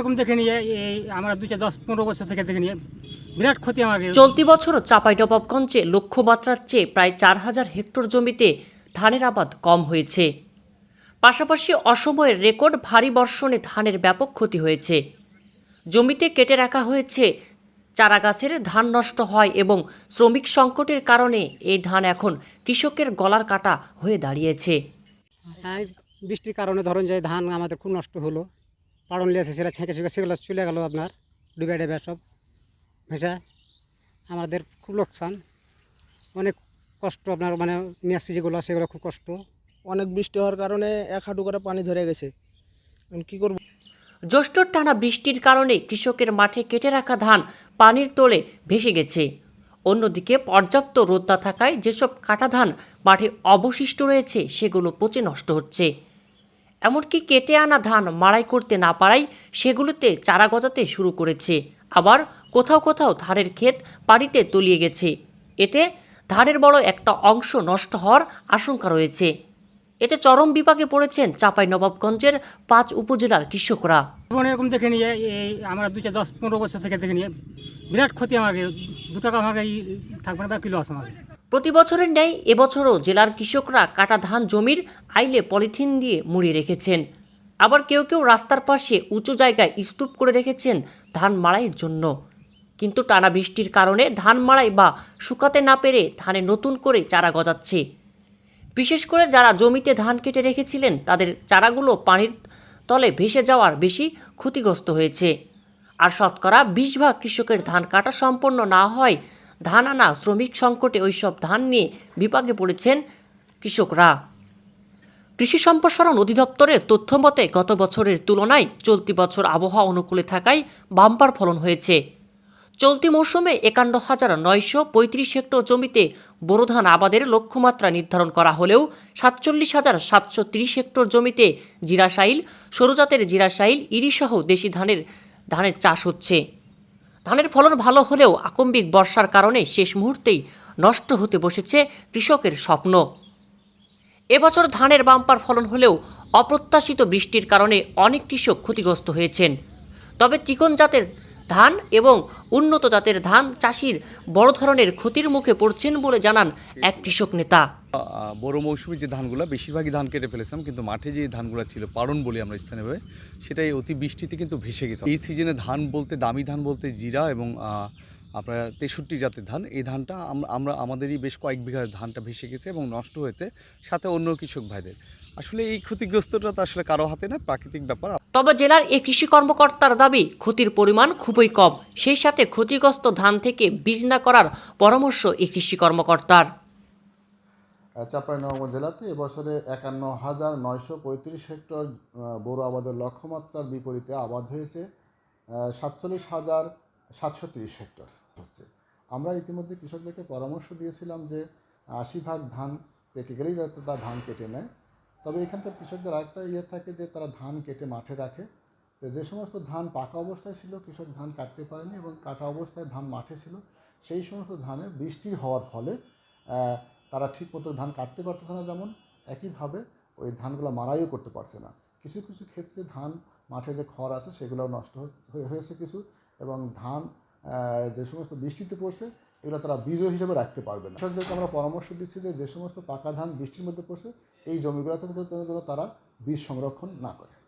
এরকম দেখে নিয়ে এই আমরা দু চার দশ পনেরো বছর থেকে দেখে নিয়ে বিরাট ক্ষতি আমাকে চলতি বছর চাঁপাইনবাবগঞ্জে লক্ষ্যমাত্রার চেয়ে প্রায় চার হাজার হেক্টর জমিতে ধানের আবাদ কম হয়েছে। পাশাপাশি অসময়ের রেকর্ড ভারী বর্ষণে ধানের ব্যাপক ক্ষতি হয়েছে। জমিতে কেটে রাখা হয়েছে চারা গাছের ধান নষ্ট হয় এবং শ্রমিক সংকটের কারণে এই ধান এখন কৃষকের গলার কাটা হয়ে দাঁড়িয়েছে। বৃষ্টির কারণে ধরুন যে ধান আমাদের খুব নষ্ট হলো। পাড়ন লিয়েছে সেটা ছেঁকে ছেঁকে সেগুলো চলে গেল আপনার ডুবে ডুবে সব ভেসে। আমাদের খুব লোকসান। অনেক কষ্ট আপনার মানে নিয়ে আসছি যেগুলো সেগুলো খুব কষ্ট। অনেক বৃষ্টি হওয়ার কারণে এক হাঁটু করে পানি ধরে গেছে। এখন কী করব? জ্যৈষ্ঠর টানা বৃষ্টির কারণে কৃষকের মাঠে কেটে রাখা ধান পানির তোলে ভেসে গেছে। অন্যদিকে পর্যাপ্ত রোদ না থাকায় যেসব কাটা ধান মাঠে অবশিষ্ট রয়েছে সেগুলো পচে নষ্ট হচ্ছে। এমনকি কেটে আনা ধান মাড়াই করতে না পারায় সেগুলোতে চারা গজাতে শুরু করেছে। আবার কোথাও কোথাও ধানের ক্ষেত পানিতে তলিয়ে গেছে। এতে ধানের বড় একটা অংশ নষ্ট হওয়ার আশঙ্কা রয়েছে। এতে চরম বিপাকে পড়েছেন চাপাই নবাবগঞ্জের পাঁচ উপজেলার কৃষকরা। এরকম দেখে নিয়ে আমরা দু চার দশ পনেরো বছর থেকে দেখে নিয়ে, বিরাট ক্ষতি আমাকে, দু টাকা আমাকে থাকবে না, বা কিলো আছে আমাকে। প্রতি বছরের ন্যায় এবছরও জেলার কৃষকরা কাটা ধান জমির আইলে পলিথিন দিয়ে মুড়িয়ে রেখেছেন। আবার কেউ কেউ রাস্তার পাশে উঁচু জায়গায় স্তূপ করে রেখেছেন ধান মাড়াইয়ের জন্য। কিন্তু টানা বৃষ্টির কারণে ধান মাড়াই বা শুকাতে না পেরে ধানে নতুন করে চারা গজাচ্ছে। বিশেষ করে যারা জমিতে ধান কেটে রেখেছিলেন, তাদের চারাগুলো পানির তলে ভেসে যাওয়ার বেশি ক্ষতিগ্রস্ত হয়েছে। আর শতকরা বিশ ভাগ কৃষকের ধান কাটা সম্পন্ন না হয় ধান আনা, শ্রমিক সংকটে ওইসব ধান নিয়ে বিপাকে পড়েছেন কৃষকরা। কৃষি সম্প্রসারণ অধিদপ্তরের তথ্য মতে, গত বছরের তুলনায় চলতি বছর আবহাওয়া অনুকূলে থাকায় বাম্পার ফলন হয়েছে। চলতি মৌসুমে একান্ন হাজার নয়শো পঁয়ত্রিশ হেক্টর জমিতে বোরো ধান আবাদের লক্ষ্যমাত্রা নির্ধারণ করা হলেও সাতচল্লিশ হাজার সাতশো তিরিশ হেক্টর জমিতে জিরাশাইল সরুজাতের জিরাশাইল ইরিসহ দেশি ধানের ধানের চাষ হচ্ছে। ধানের ফলন ভালো হলেও আকম্বিক বর্ষার কারণে শেষ মুহূর্তেই নষ্ট হতে বসেছে কৃষকের স্বপ্ন। এবছর ধানের বাম্পার ফলন হলেও অপ্রত্যাশিত বৃষ্টির কারণে অনেক কৃষক ক্ষতিগ্রস্ত হয়েছেন। তবে চিকন জাতের ধান এবং উন্নত জাতের ধান চাষির বড় ধরনের ক্ষতির মুখে পড়ছেন বলে জানান এক কৃষক নেতা। বড় মৌসুমে যে ধানগুলো, বেশিরভাগই ধান কেটে ফেলেছিলাম, কিন্তু মাঠে যে ধানগুলো ছিল, পারণ বলি আমরা স্থানীয়ভাবে, সেটাই অতি বৃষ্টিতে কিন্তু ভেসে গেছে। এই সিজনে ধান বলতে, দামি ধান বলতে জিরা এবং আপনার তেষট্টি জাতের ধান, এই ধানটা আমরা, আমাদেরই বেশ কয়েক বিঘা ধানটা ভেসে গেছে এবং নষ্ট হয়েছে, সাথে অন্য কৃষক ভাইদের। আসলে এই ক্ষতিগ্রস্তটা তো আসলে কারও হাতে না প্রাকৃতিক ব্যাপার। তবে জেলার এই কৃষি কর্মকর্তার দাবি ক্ষতির পরিমাণ খুবই কম। সেই সাথে ক্ষতিগ্রস্ত ধান থেকে বীজ না করার পরামর্শ এই কৃষি কর্মকর্তার। চাঁপাইনবাবগঞ্জ জেলাতে এবছরে একান্ন হাজার নয়শো পঁয়ত্রিশ হেক্টর বোরো আবাদের লক্ষ্যমাত্রার বিপরীতে আবাদ হয়েছে সাতচল্লিশ হাজার সাতশো তিরিশ হেক্টর হচ্ছে। আমরা ইতিমধ্যে কৃষকদেরকে পরামর্শ দিয়েছিলাম যে আশি ভাগ ধান পেকে গেলেই যাতে তা ধান কেটে নেয়। তবে এখানকার কৃষকদের আরেকটা ইয়ে থাকে যে তারা ধান কেটে মাঠে রাখে। তো যে সমস্ত ধান পাকা অবস্থায় ছিল, কৃষক ধান কাটতে পারেনি এবং কাটা অবস্থায় ধান মাঠে ছিল, সেই সমস্ত ধানে বৃষ্টি হওয়ার ফলে তারা ঠিক মতো ধান কাটতে পারতেছে না যেমন, একইভাবে ওই ধানগুলো মারাইও করতে পারছে না। কিছু কিছু ক্ষেত্রে ধান মাঠে যে খড় আছে সেগুলো নষ্ট হয়ে- হয়ে- হয়েছে কিছু এবং ধান যে সমস্ত বৃষ্টিতে পড়ছে এগুলো তারা বীজ হিসেবে রাখতে পারবে না। কৃষকদেরকে আমরা পরামর্শ দিচ্ছি যে যে সমস্ত পাকা ধান বৃষ্টির মধ্যে পড়ছে, এই জমিগুলোতে যেন তারা বীজ সংরক্ষণ না করে।